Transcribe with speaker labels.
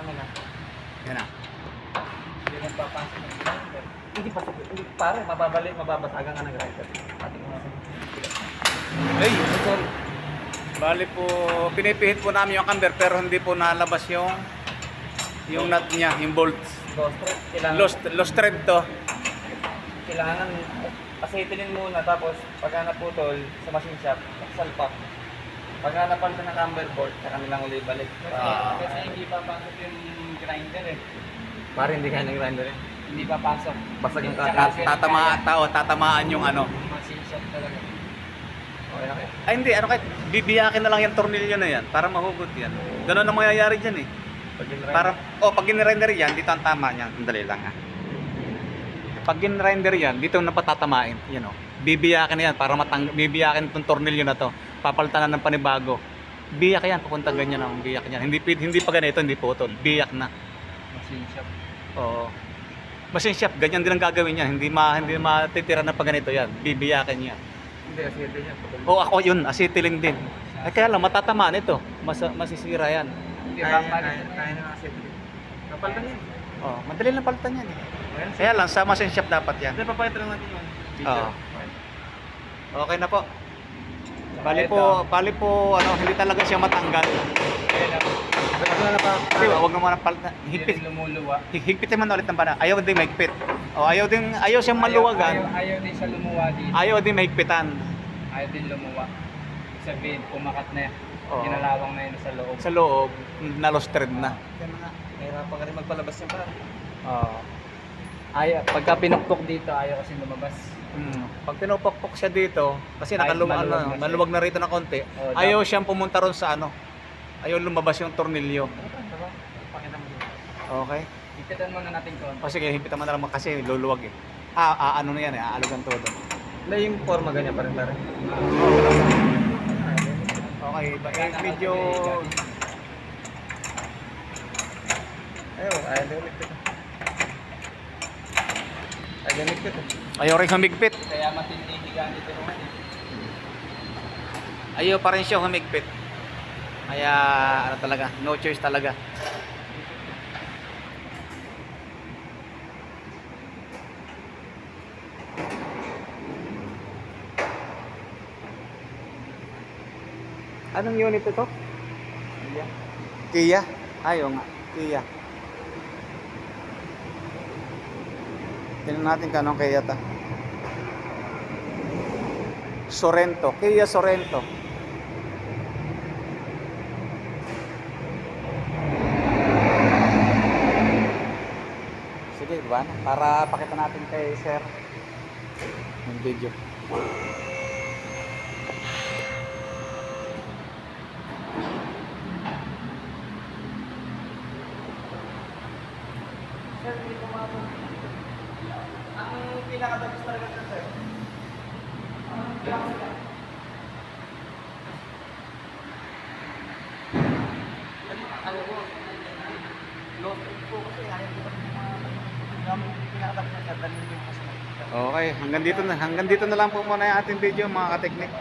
Speaker 1: amin ah.
Speaker 2: Yan na.
Speaker 1: Hindi nagpapasok ng grinder. Hindi pa hindi pare, mababalik, mababasagan ka ng grinder. Ating mga
Speaker 2: Ay,
Speaker 1: sorry.
Speaker 2: bali po, pinipihit po namin yung camber pero hindi po nalabas yung yung nut niya, yung bolts.
Speaker 1: Lost thread. Kailangan,
Speaker 2: Lost, lost thread to.
Speaker 1: kailangan asitinin muna tapos pagka naputol sa machine shop, salpak. Pagka napalitan ng camber board, sa kanilang uli balik.
Speaker 2: Ah.
Speaker 1: kasi hindi papasok yung grinder eh. Pare, hindi kaya ng grinder eh. Hindi papasok. Basag yung
Speaker 2: Ta- tatama, tao, tatamaan yung ano.
Speaker 1: Machine shop talaga. Okay na kayo.
Speaker 2: Ay hindi, ano kahit bibiyakin na lang yung tornilyo na yan para mahugot yan. Ganun ang mangyayari dyan eh.
Speaker 1: Pag yung grinder.
Speaker 2: Para, oh, pag in-render yan, dito ang tama niyan. Sandali lang ha. Pag in-render yan, dito ang napatatamain. Yan o. Bibiyakin na yan para matang bibiyakin itong tornilyo na to. Papalitan na ng panibago. Biyak yan, papunta ganyan ang biyak yan. Hindi, hindi pa ganito, hindi putol. Biyak na.
Speaker 1: machine shop.
Speaker 2: Oo. Machine shop, ganyan din ang gagawin yan. Hindi ma hindi matitira na pag ganito yan. Bibiyakin yan.
Speaker 1: Hindi ito yan.
Speaker 2: O ako yun, acetylene din. Ay kaya lang, matatamaan ito. Mas, masisira yan.
Speaker 1: Hindi kaya kaya na kasi ito. Napalitan yan.
Speaker 2: Oh, madali lang palitan yan. eh. Kaya lang, sa machine shop dapat yan.
Speaker 1: Hindi, papakita lang natin yun.
Speaker 2: Oo. Okay na po. Bali po, bali po, ano, hindi talaga siya matanggal.
Speaker 1: Ba't na na pa?
Speaker 2: Kasi wag naman ang palitan. Higpit,
Speaker 1: Hindi lumuluwa.
Speaker 2: hig- higpitin man ulit ng bana. Ayaw din mahigpit. O, ayaw din, ayaw siyang maluwagan.
Speaker 1: Ayaw, ayaw din siya lumuwa dito.
Speaker 2: Ayaw din mahigpitan.
Speaker 1: Ayaw din lumuwa. Ibig Sabihin, pumakat na yan.
Speaker 2: Oo.
Speaker 1: Ginalawang na yun sa loob.
Speaker 2: Sa loob, na-lost-thread na.
Speaker 1: Mahirapan ka rin magpalabas niya pa.
Speaker 2: Oo.
Speaker 1: Ayaw, pagka pinukpok dito, ayaw kasi lumabas.
Speaker 2: Mm. Pag pinupokpok siya dito, kasi
Speaker 1: Kahit
Speaker 2: nakaluwag
Speaker 1: maluwag na
Speaker 2: na,
Speaker 1: siya.
Speaker 2: maluwag na rito na konti,
Speaker 1: Oo,
Speaker 2: ayaw siyang pumunta ron sa ano. Ayaw lumabas yung tornilyo.
Speaker 1: Pakita mo dito.
Speaker 2: Okay?
Speaker 1: Ipitan muna natin ko.
Speaker 2: O sige, himpitan mo na lang kasi luluwag eh. Ah, ah ano na yan eh, aalogan todo.
Speaker 1: Na yung forma ganyan pa rin pa rin.
Speaker 2: Okay, ba, eh, medyo...
Speaker 1: Ayaw, ayaw din ulit ulit ito.
Speaker 2: Ayaw rin humigpit.
Speaker 1: Kaya matindi higaan dito naman eh.
Speaker 2: Ayaw pa rin siya humigpit. Kaya, ano talaga, no choice talaga. Anong unit ito? Kia. Ayaw nga, Kia. Tingnan natin kanong Kia ta. Sorrento, Kia Sorrento. Sige, ba na? Para pakita natin kay Sir yung video. Sir, mabot. Ang pinakadagos talaga sa sir. Ang pinakadagos. Ano ko? Lost po kasi ayaw ko. Okay, hanggang dito na hanggang dito na lang po muna yung ating video mga kateknik.